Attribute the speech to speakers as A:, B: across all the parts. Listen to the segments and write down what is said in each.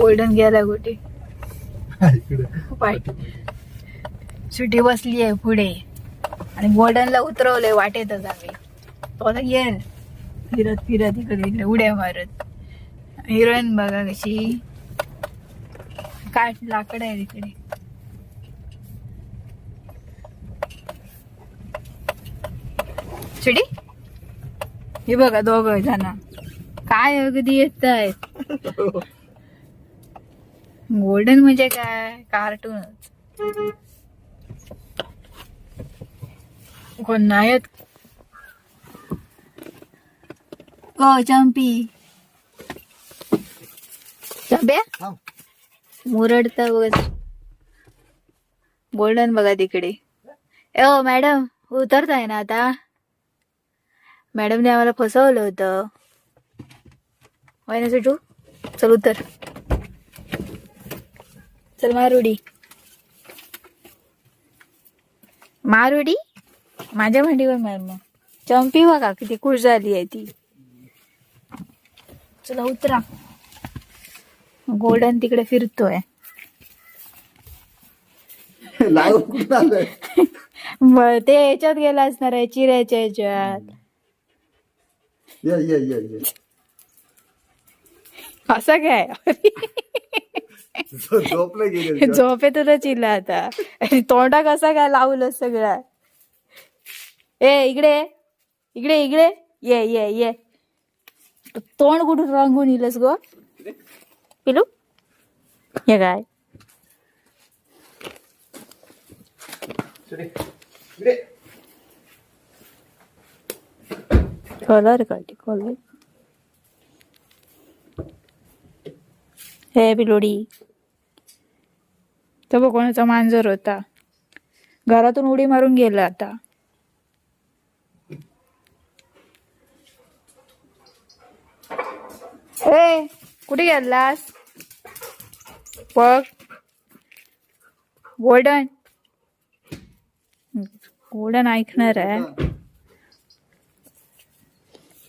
A: Golden गेला कुठे सुटी बसली आहे पुढे. आणि गोल्डनला उतरवलंय वाटेतच आम्ही. तो आता येईल. फिरत फिरत इकडे इकडे उड्या मारत. हिरोईन बघा कशी. काठ लाकड आहे तिकडे. सुटी? हे बघा दोघं जण. काय अगदी येत आहेत गोल्डन म्हणजे काय? कार्टूनच कोण नाही आहेत ओ चंपी? चंप्या. मुरडत बघ. गोल्डन बघा तिकडे. ए ओ मॅडम उतरताय ना आता? मॅडमने आम्हाला फसवलं होतं. होय ना सुटू चल उतर. चल मारुडी. मारुडी? माझ्या भांडीवर मार मग. चंपी बघा किती खुश झाली आहे ती. चला उतरा. गोल्डन तिकडे फिरतोय. ते याच्यात गेला असणार आहे चिऱ्याच्या याच्यात.
B: ये ये ये ये.
A: असं काय?
B: झोपलं गेले
A: झोपेतूनच चिल्ला आता. तोंडा कसा काय लावलं सगळं? ए इकडे. इकडे इकडे. ये ये ये. तोंड कुठून रंगून येलस गो? पिलू? हे काय? कलर काढली कलर हे पिलोडी. तो बघ कोणाचा मांजर होता. घरातून उडी मारून गेला आता. ए कुठे गेलास? बघ. गोल्डन गोल्डन ऐकणार आहे.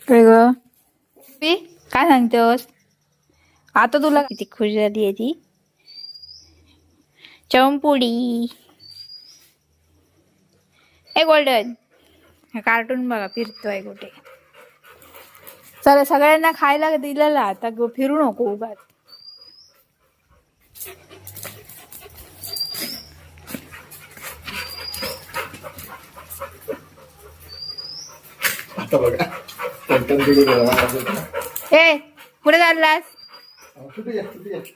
A: काय ग? काय सांगतोस? आता तुला किती खुश झाली आहे ती? चंपुडी ए गोल्डन कार्टून बघा फिरतोय कुठे चला सगळ्यांना खायला दिलेला आता ग- फिरू नको
B: गेला.
A: ए कुठे चाललास?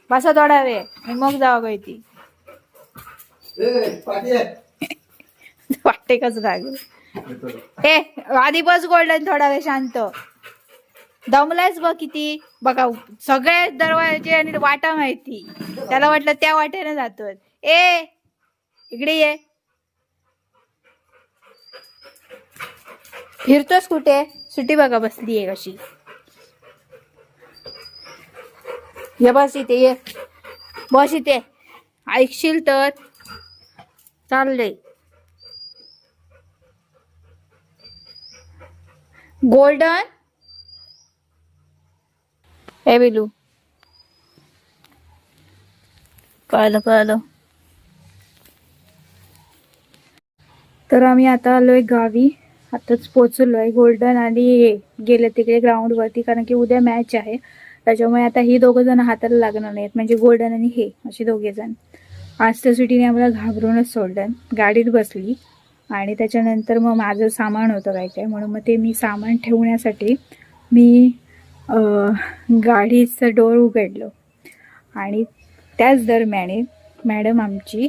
A: बसा थोडा वेळ मग जावं ती. वाटते कसं लागेल ए आधी बस गोल्डन थोडा वेळ शांत. दमलायच बघ किती. बघा सगळे दरवाजे आणि वाटा माहिती. त्याला वाटलं त्या वाटेने जातो ए इकडे ये. फिरतोस कुठे? सुट्टी बघा बसली आहे कशी. ये बस इथे ये. बस इथे. ऐकशील तर. चाललंय गोल्डन? ए बिलू. कळलं कळलं. तर आम्ही आता आलोय गावी. आताच पोचलोय गोल्डन आणि हे गेले तिकडे ग्राउंडवरती कारण की उद्या मॅच आहे. त्याच्यामुळे आता ही दोघं जण हाताला लागणार नाहीत म्हणजे गोल्डन आणि हे असे दोघे जण. आज त्या सुटीने आम्हाला घाबरूनच सोडलं. गाडीत बसली आणि त्याच्यानंतर मग माझं सामान होतं काय काय. म्हणून मग ते मी सामान ठेवण्यासाठी मी गाडीचं डोर उघडलं. आणि त्याच दरम्याने मॅडम आमची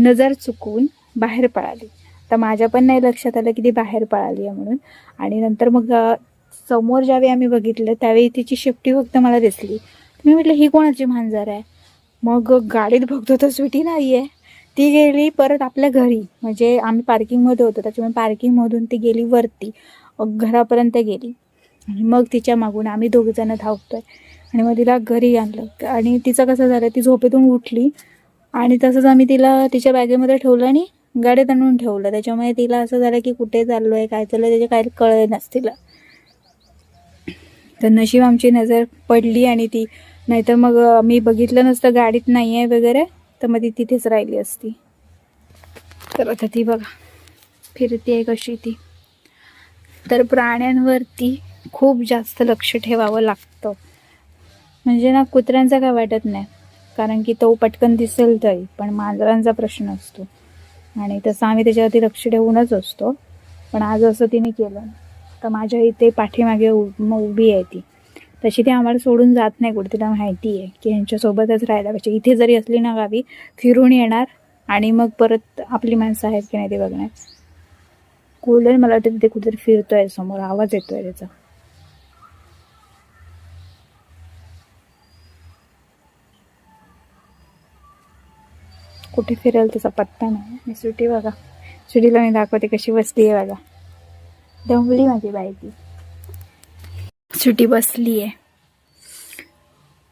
A: नजर चुकून बाहेर पळाली. तर माझ्या पण नाही लक्षात आलं की ती बाहेर पळाली आहे म्हणून. आणि नंतर मग समोर ज्यावेळी आम्ही बघितलं त्यावेळी तिची शेपटी फक्त मला दिसली. मी म्हटलं ही कोणाची मांजर आहे? मग गाडीत बघतो तर स्वीटी नाही आहे ती गेली परत आपल्या घरी. म्हणजे आम्ही पार्किंगमध्ये होतो. त्याच्यामुळे पार्किंगमधून ती गेली वरती. घरापर्यंत गेली. आणि मग तिच्या मागून आम्ही दोघेजणं धावतोय. आणि मग तिला घरी आणलं. आणि तिचं कसं झालं ती झोपेतून उठली. आणि तसंच आम्ही तिला तिच्या बॅगेमध्ये ठेवलं आणि गाडीत आणून ठेवलं. त्याच्यामुळे तिला असं झालं की कुठे चाललो आहे काय चाललं त्याचे काही कळलं नसतील तर नशीब आमची नजर पडली आणि ती नाहीतर मग मी बघितलं नसतं गाडीत नाही आहे वगैरे तर मग ती तिथेच राहिली असती. तर आता ती बघा फिरती आहे कशी ती. तर प्राण्यांवरती खूप जास्त लक्ष ठेवावं लागतं. म्हणजे ना कुत्र्यांचं काय वाटत नाही. कारण की तो पटकन दिसेल तरी पण मांजरांचा प्रश्न असतो. आणि तसं आम्ही त्याच्यावरती लक्ष ठेवूनच असतो. पण आज असं तिने केलं. तर माझ्या इथे पाठीमागे उ- उभी आहे ती. तशी ती आम्हाला सोडून जात नाही कुठे. तिला माहिती आहे की यांच्यासोबतच राहायला पाहिजे. इथे जरी असली ना गावी फिरून येणार आणि मग परत आपली माणसं आहेत की नाही ते बघणार. गोल्डन मला वाटतं तिथे कुठेतरी फिरतोय समोर आवाज येतोय त्याचा. कुठे फिरेल त्याचा पत्ता नाही. मी सुटी बघा. सुटीला मी दाखवते कशी बसली आहे बघा. दमली माझी बाई ती. सुटी बसली आहे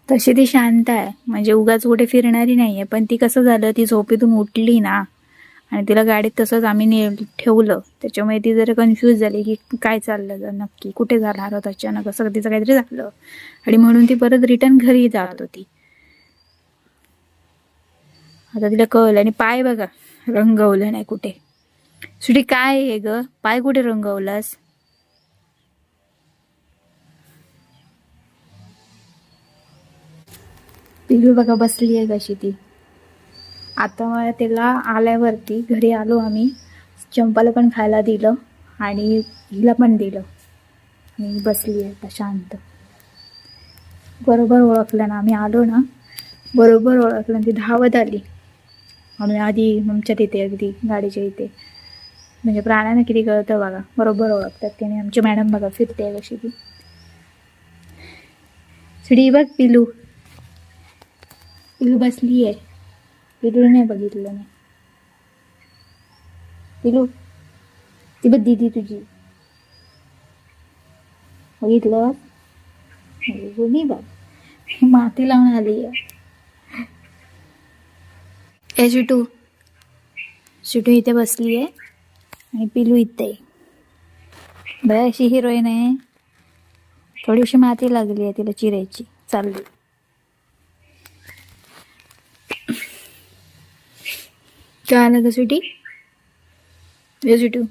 A: तशी ती शांत आहे. म्हणजे उगाच कुठे फिरणारी नाही आहे पण ती कसं झालं ती झोपेतून उठली ना आणि तिला गाडीत तसंच आम्ही ने ठेवलं. त्याच्यामुळे ती जरा कन्फ्यूज झाली की काय चाललं जर नक्की? कुठे जाणार होत अचानक? असं तिचं काहीतरी झालं. आणि म्हणून ती परत रिटर्न घरी जात होती. आता तिला कळलं. आणि पाय बघा रंगवलं नाही कुठे. सुटी काय आहे ग? पाय कुठे रंगवलास? पिलू बघा बसली आहे कशी ती. आता मला तिला आल्यावरती घरी आलो आम्ही. चंपाला पण खायला दिलं आणि हिला पण दिलं. आणि बसली आहे आता शांत. बरोबर ओळखलं ना आम्ही आलो ना बरोबर ओळखलं ती धावत आली. आम्ही आधी आमच्या तिथे अगदी गाडीच्या इथे. म्हणजे प्राण्यांना किती कळतं बघा बरोबर ओळखतात त्याने. आमची मॅडम बघा फिरते कशी ती. चिडी बघ पिलू. पिलू बसली आहे. पिलू नाही बघितलं मी. पिलू ती बघ दिदी तुझी. बघितलं? बोली बघ. माती लावून आली आहे. ए शिटू. शिटू इथे बसली आहे आणि पिलू इथे आहे. अशी हिरोईन आहे. थोडीशी माती लागली आहे तिला चिरायची. चालली. काय आलं का सुटी ए सुटू